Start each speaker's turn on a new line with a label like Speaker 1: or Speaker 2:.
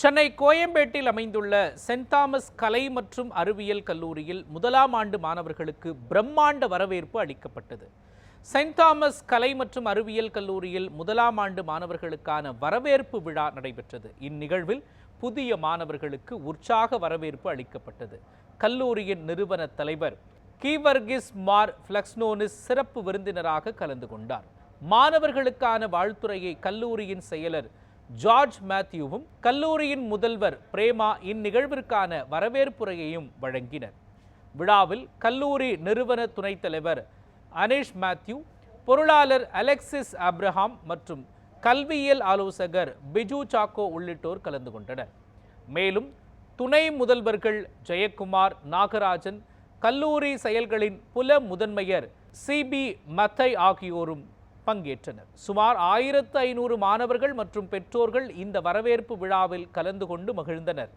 Speaker 1: சென்னை கோயம்பேட்டில் அமைந்துள்ள send Thomas கலை மற்றும் அறிவியல் கல்லூரியில் முதலாம் ஆண்டு மாணவர்களுக்கு பிரம்மாண்ட வரவேற்பு அளிக்கப்பட்டது. சென்ட் தாமஸ் கலை மற்றும் அறிவியல் கல்லூரியில் முதலாம் ஆண்டு மாணவர்களுக்கான வரவேற்பு விழா நடைபெற்றது. இந்நிகழ்வில் புதிய மாணவர்களுக்கு உற்சாக வரவேற்பு அளிக்கப்பட்டது. கல்லூரியின் நிறுவன தலைவர் கீவர்கிஸ் மார் ஃபிளக்ஸ்னோனிஸ் சிறப்பு விருந்தினராக கலந்து கொண்டார். மாணவர்களுக்கான வாழ்த்துறையை கல்லூரியின் செயலர் ஜார்ஜ் மேத்யூவும் கல்லூரியின் முதல்வர் பிரேமா இந்நிகழ்விற்கான வரவேற்புரையையும் வழங்கினர். விழாவில் கல்லூரி நிறுவன துணைத் தலைவர் அனேஷ் மேத்யூ பொருளாளர் அலெக்சிஸ் அப்ரஹாம் மற்றும் கல்வியியல் ஆலோசகர் பிஜு சாக்கோ உள்ளிட்டோர் கலந்து கொண்டனர். மேலும் துணை முதல்வர்கள் ஜெயக்குமார் நாகராஜன் கல்லூரி செயல்களின் புல முதன்மையர் சிபி மத்தை ஆகியோரும் பங்கேற்றனர். சுமார் ஆயிரத்து ஐநூறு மாணவர்கள் மற்றும் பெற்றோர்கள் இந்த வரவேற்பு விழாவில் கலந்து கொண்டு மகிழ்ந்தனர்.